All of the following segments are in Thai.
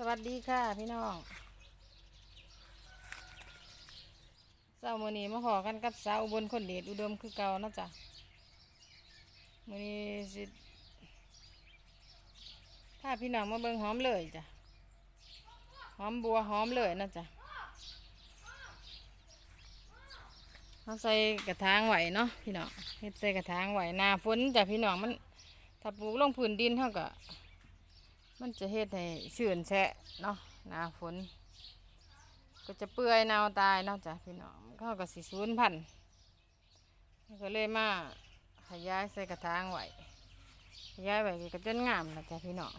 สวัสดีค่ะพี่น้องเช้ามื้อนี้มาขอกันกับสาวอุบลคนเดชอุดมคือเก่านะจ๊ะมื้อนี้สิถ้าพี่น้องมาเบิ่งหอมเลยจ้ะหอมบัวหอมเลยนาะจ๊ะเราใส่กระถางไหวเนาะพี่น้องเฮ็ดใส่กระถางไหวหนาฝนจ้ะพี่น้องมันถ้าปลูกลงพื้นดินเท่าก็ มันจะเฮ็ดให้ชื้นแฉะเนาะหนาฝน ก็จะเปื่อยเน่าตายเนาะจ้ะพี่น้องเขาก็สิสูญพันธุ์ก็เลยมาขยายใส่กระถางไว้ขยายไว้ก็จนงามนะจ้ะพี่น้อง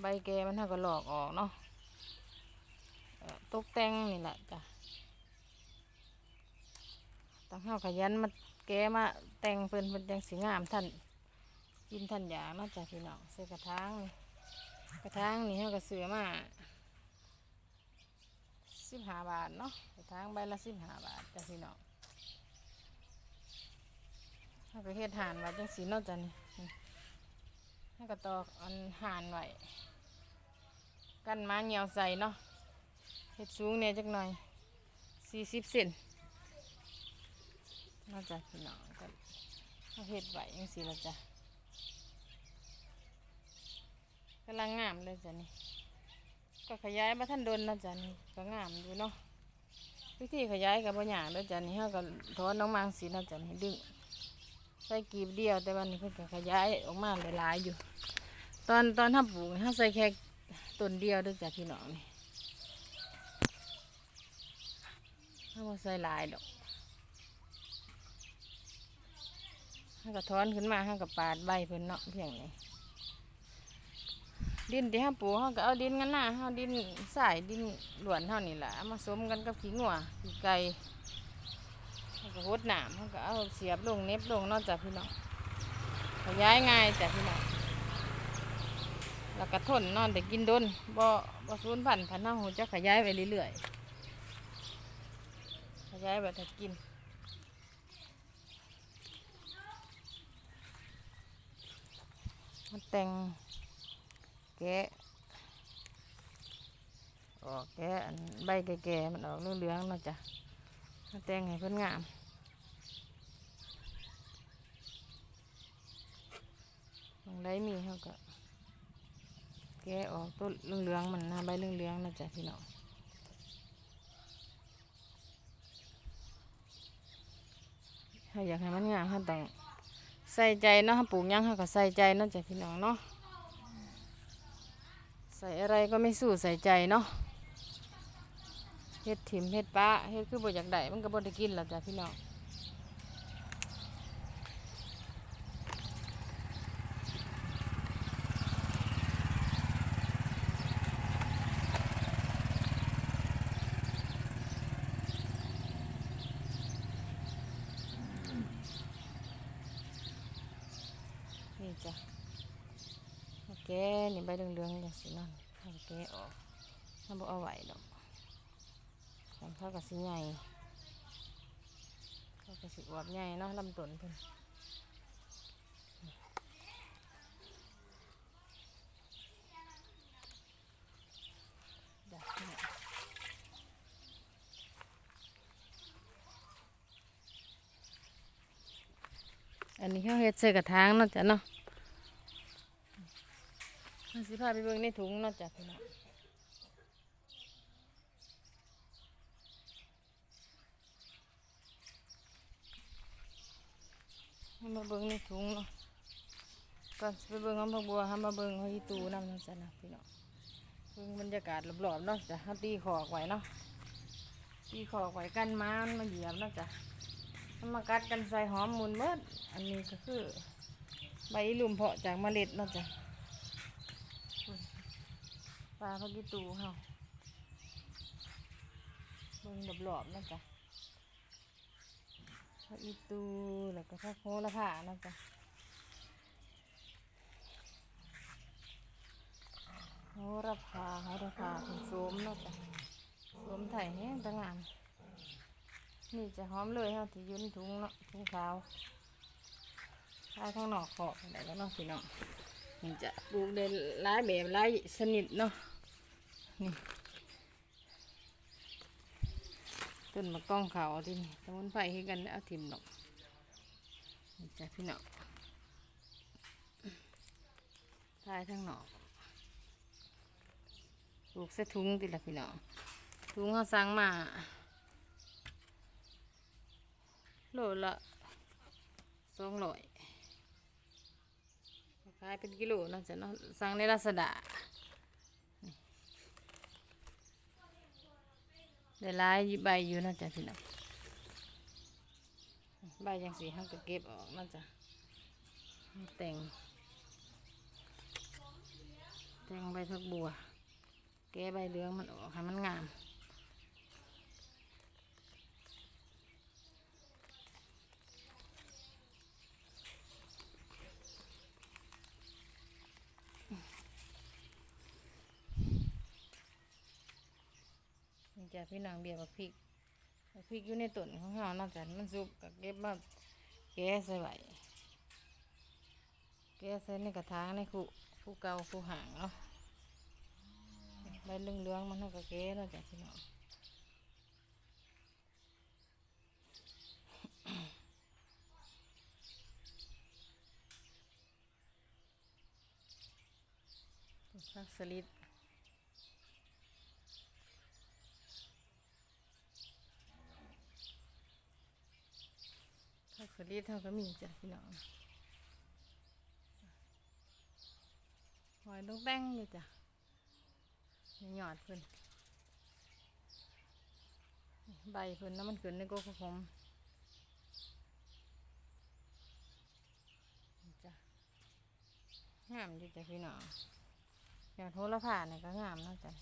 ใบแกมันเท่าก็หลอกออกเนาะตกแต่งนี่แหละจ้ะต้องเฮาขยันมาแกมาแต่งเพิ่นเพิ่นจังสิงามท่าน กินทันยางเนาะจ้ะพี่น้องใส่กระถางกระถางนี่เขาก็ซื้อมาสิบห้าบาทเนาะกระถางใบละสิบห้าบาทจ้ะพี่น้องเขาก็เฮ็ดห่านไว้จังสีเนาะจ้ะนี่เขาก็ตอกอันห่านไว้กันมาเหนียวใส่เนาะเฮ็ดสูงเนี่ยจักหน่อยสี่สิบเซนเนาะจ้ะพี่น้องก็เขาเฮ็ดไว้จังสีละจ้ะ กำลังงามเลยจ้ะนี่ก็ขยายมาท่านโดนนะจ้ะนี่ก็งามอยู่เนาะวิธีขยายกับบ่หยางเด้อจ้ะนี่เฮาก็ถอนน้องมังสีนะจ้ะนี่ดึงใส่กีบเดียวแต่วันนี้เพิ่นก็ขยายออกมาหลายๆอยู่ ตอนตอนทำปลูกนี่าใส่แค่ต้นเดียวเด้อจ้ะพี่น้องนี่เฮาบ่ใส่หลายดอกเฮาก็ถอนขึ้นมาเฮาก็ปาดใบเพิ่นเนาะเพียงนี้ ดินที่ห้าปูเขาก็เอาดินกันหน้าเขาดินสายดินหลวนเท่านี่แหละเอามาสมกันกับขี้งัวขี้ไก่เขาก็หดหนามเขาก็เอาเสียบลงเน็บลงนอกจากพี่น้องขยายง่ายจากพี่น้องแล้วก็ทนนอนแต่กินดนบ่บ่สูญพันธุ์พันธุ์เฮาหูจะขยายไปเรื่อยๆขยายแบบถ้ากินมันแต่ง แกะออกแกะอันใบแก่ๆมันออกเหลืองๆเนาะจ้ะมาแต่งให้เพิ่นงามตรงไรมีเขาก็แกะออกต้นเหลืองๆมันนะใบเหลืองๆนะจ้ะพี่น้องถ้าอยากให้มันงามเขาต้องใส่ใจเนาะปลูกยังเขาก็ใส่ใจเนาะจ้ะพี่น้องเนาะ ส่อะไรก็ไม่สู้ใส่ใจเนาะเฮ็ดถิ่มเฮ็ดปลาเฮ็ดคือบ่อยากได้มันก็บ่ได้กินแล้วจ้ะพี่น้องนี่จ้ะ โอเคนี่ใบเหลืองๆอย่างสินั่นโอเคออกถ้าบอกเอาไหวดอกของเขาก็สิใหญ่เขาก็สิอวบใหญ่เนาะลำต้นเพิ่นจ้ะเนี่ยอันนี้เขาเฮ็ดใส่กระถางเนาะจ้ะเนาะาสิพาไปเบิ่งในถุงนาะจ้ะพี่น้องมาเบิ่งในถุงเนาะก่อนไปเบิ่งหอมผักบัวห้มาเบิ่งหอยตูนำเนาะจ้ะนะพี่น้องเบิ่งบรรยากาศรอบๆเนาะจ้ะเฮาตีขอกไว้เนาะตีขอกไว้กันม้ามันมาเหยียบเนาะจ้ะมันมากัดกันใส่หอมมุนเบิดอันนี้ก็คือใบลุมเพาะจากเมล็ดเนาะจ้ะ ลาพักกีตูเฮาเบิ่งหลบๆนะจ๊ะพักอีตูแล้วก็พักโหระพานะจ๊ะโหระพาโหระพาเป็นโสมนะจ๊ะโสมไถ่แห้งต่างงามนี่จะหอมเลยเฮาที่ยืนถุงเนาะถุงขาวขาข้างนอกขอบไหนแล้วเนาะพี่น้องนี่จะปลูกได้หลายแบบหลายชนิดเนาะ นี่ต้นมะกองเขาที่นี่สมุนไพรให้กันเอาทิมหรอกนี่จ้ะพี่น้องทายทั้งหนอกปลูกใส่ถุงติละพี่น้องถุงเขาสั่งมาโลละสองร้อยขายเป็นกิโลนาะจ้ะเนาะสั่งในลาซาด้า ได้หลายใบอยู่นาะจ๊ะพี่น้องใบยังสีห้างก็เก็บออกนาะจ๊ะแต่ง แต่งใบทักบัว แก้ใบเหลืองมันออกให้มันงาม จ้ะพี่น้องเบียร์บักพริกบักพริกอยู่ในต้นของเรานอกจากมันสุกก็เก็บมาแก้ใส่ไว้แก้ใส่ในกระถางในคู่คู่เก่าคู่ห่างเนาะใบเหลืองๆมันเท่ากับแก้นาะจ้ะพี่น้องผักสลิด ผักสลิดเท่าก็มีจ้ะพี่น้องหอยลูกแป้งอยู่จ้ะมีหยอดเพิ่นใบเพิ่นน้ำมันขึ้นในโกกผมจ้ะงามอยู่จ้ะพี่น้องอย่างโทรผ่านเนี่ยก็งามนะจ้ะ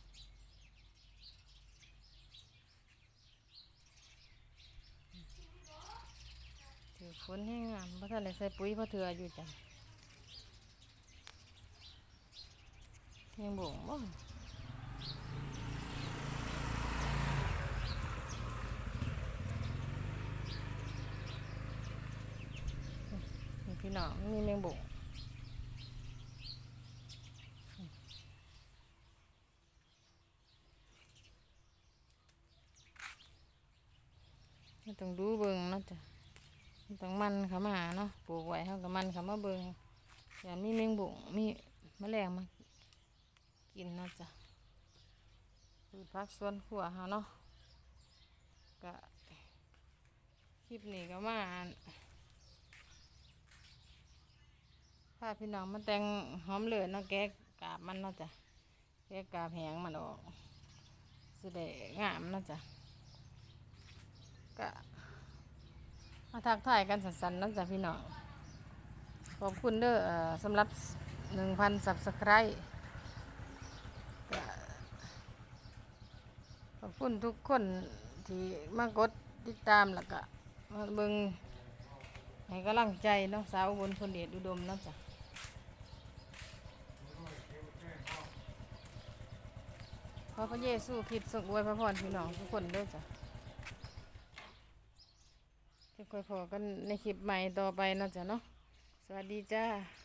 ฝนให้งามเพราะท่านได้ใส่ปุ๋ยเพราะเถื่ออยู่จ้ะยังบ่งบ่นี่พี่น้องมีแมงบ่งม่ต้องดูเบิ่งเนาะจ้ะ ต้องมันเขามาเนาะปลูกไว้เขากับมันเขามาเบิงอย่างมีแมงบุงมีแมลงมากินนะจ้ะคือพักสวนขัวเขาเนาะก็คลิปนี้ก็มาพาพี่น้องมาแต่งหอมเหลือเนาะแกะกาบมันเนาะจ้ะแกะกาบแหงมันออกสุดงามเนาะจ้ะก็ มาทักทายกันสันๆนั่นจ้ะพี่น้องขอบคุณเด้อสำหรับหนึ่งพันสับสไครต์ขอบคุณทุกคนที่มากดติดตามแล้วก็มาเบิงให้กำลังใจน้องสาวบนพลเดชอุดมเนาะจ้ะขอพระเยซูคริดทรงอวยพระพรพี่น้องทุกคนด้อจ้ะ ค่อยพอกันในคลิปใหม่ต่อไปเนาะจ้ะเนาะสวัสดีจ้า